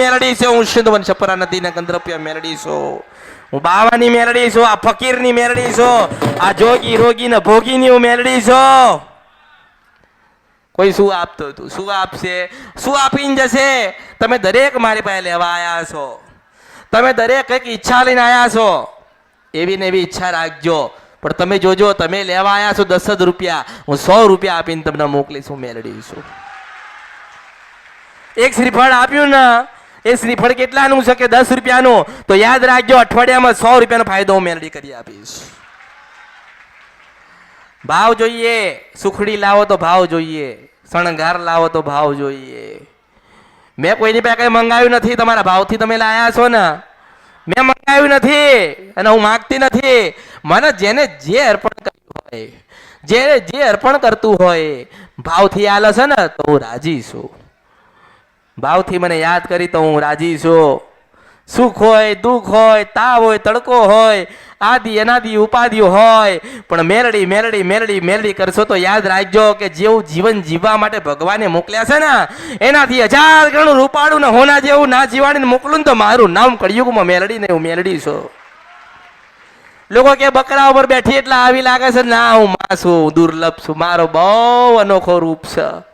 મેલડી છે હું સિંધવન છપરા નદીના ગંધર્પ્ય મેલડી છું હું બાવાની મેલડી છું આ ફકીરની મેલડી છું આ જોગી રોગી ને ભોગીની હું મેલડી કોઈ શું આપતો હતું શું આપશે? શું આપીને જશે? તમે દરેક મારી પાસે લેવા આવ્યા છો. તમે દરેક કંઈક ઈચ્છા લઈને આવ્યા છો. એવી ને એવી ઈચ્છા રાખજો. પણ તમે જોજો, તમે લેવા આવ્યા છો દસ જ રૂપિયા. હું સો રૂપિયા આપીને તમને મોકલીશ, હું મેળવીશું એક શ્રીફળ આપ્યું ને એ શ્રીફળ કેટલાનું છે કે દસ રૂપિયાનું? તો યાદ રાખજો, અઠવાડિયામાં સો રૂપિયાનો ફાયદો હું મેળવી કરી આપીશ. ભાવ જોઈએ, સુખડી લાવો તો ભાવ જોઈએ, શણગાર લાવો તો ભાવ જોઈએ. મેં કોઈની પાસે કઈ મંગાવ્યું નથી, તમારા ભાવથી તમે લાયા છો ને? મેં મંગાવ્યું નથી અને હું માગતી નથી. મને જેને જે અર્પણ કર્યું હોય, જેને જે અર્પણ કરતું હોય, ભાવથી આલે છે ને, તો હું રાજી છું. ભાવથી મને યાદ કરી તો હું રાજી છું. સુખ હોય, દુઃખ હોય, તાવ હોય, તડકો હોય, આદિ, અનાદિ, ઉપાધિઓ હોય, પણ મેરડી મેરડી મેરડી મેરડી કરશો તો યાદ રાખજો કે જેવું જીવન જીવવા માટે ભગવાને મોકલ્યા છે ને, એનાથી હજાર ગણું રૂપાળું ને હોના જેવું ના જીવાડીને મોકલું ને તો મારું નામ કળિયુગમાં મેરડી ને હું મેરડી છું. લોકો કે બકરા ઉપર બેઠી એટલે આવી લાગે છે, ના, હું માં છું દુર્લભ છું, મારો બહુ અનોખો રૂપ છે.